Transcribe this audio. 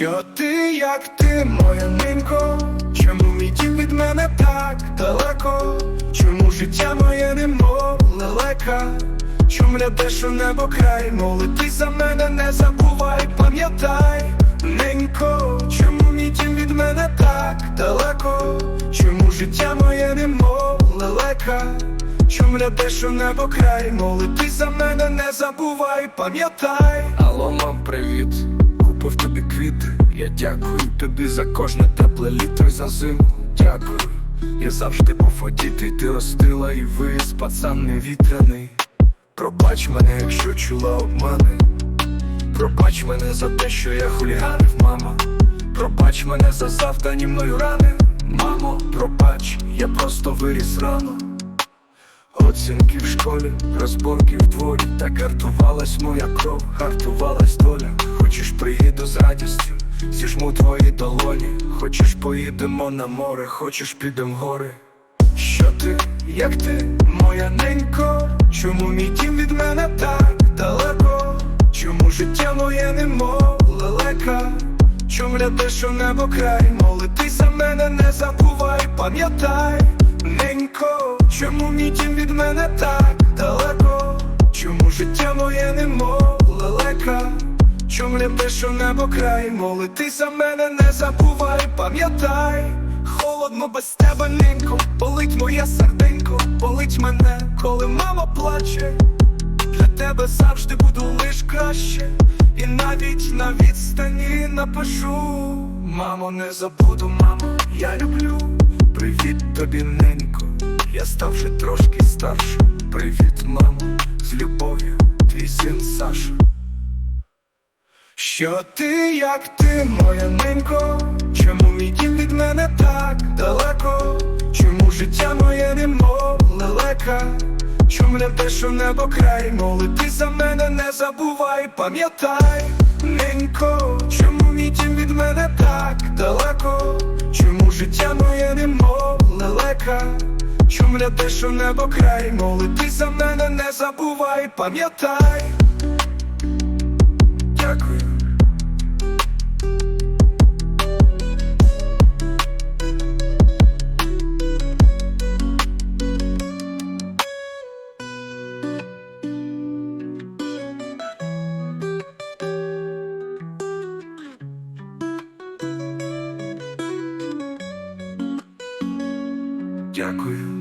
Що ти, як ти, моя ненько? Чому мій дім від мене так далеко? Чому життя моє немов лелека? Чому глядеш у небо край, молитись за мене не забувай, пам'ятай, ненько, чому мій від мене так далеко? Чому життя моє немов лелека? Чому глядеш у небо край, молитись за мене не забувай, пам'ятай. Алло, мам, привіт, купив тобі квіти. Я дякую тобі за кожне тепле літо й за зиму. Дякую. Я завжди був одітий, ти ростила і вис, пацан не вітряний. Пробач мене, якщо чула обмани. Пробач мене за те, що я хуліганив, мама. Пробач мене за завдані мною рани. Мамо, пробач, я просто виріс рано. Оцінки в школі, розборки в дворі, так гартувалась моя кров, гартувалась доля. Радістю, зіжму твої долоні. Хочеш поїдемо на море, хочеш підем гори. Що ти, як ти, моя ненько? Чому мій дім від мене так далеко? Чому життя моє немов лелека? Чому глядиш у небо край? Молитись за мене не забувай, пам'ятай, ненько, чому мій дім від мене так далеко? Чому життя моє немов лелека? Чому глядиш у небо край? Молитись за мене не забувай, пам'ятай, холодно без тебе, ненько, болить моє серденько, болить мене, коли мама плаче. Для тебе завжди буду лиш краще, і навіть на відстані напишу. Мамо, не забуду, мамо, я люблю. Привіт тобі, ненько, я став вже трошки старше. Привіт, мамо, з любов'ю, твій син Саша. Що ти, як ти, моя ненько? Чому мій дім від мене так далеко? Чому життя моє немов лелека? Чому глядиш у небо край? Молитись за мене не забувай, пам'ятай, ненько, чому мій дім від мене так далеко? Чому життя моє немов лелека? Чому глядиш у небо край? Молитись за мене не забувай, пам'ятай. Дякую.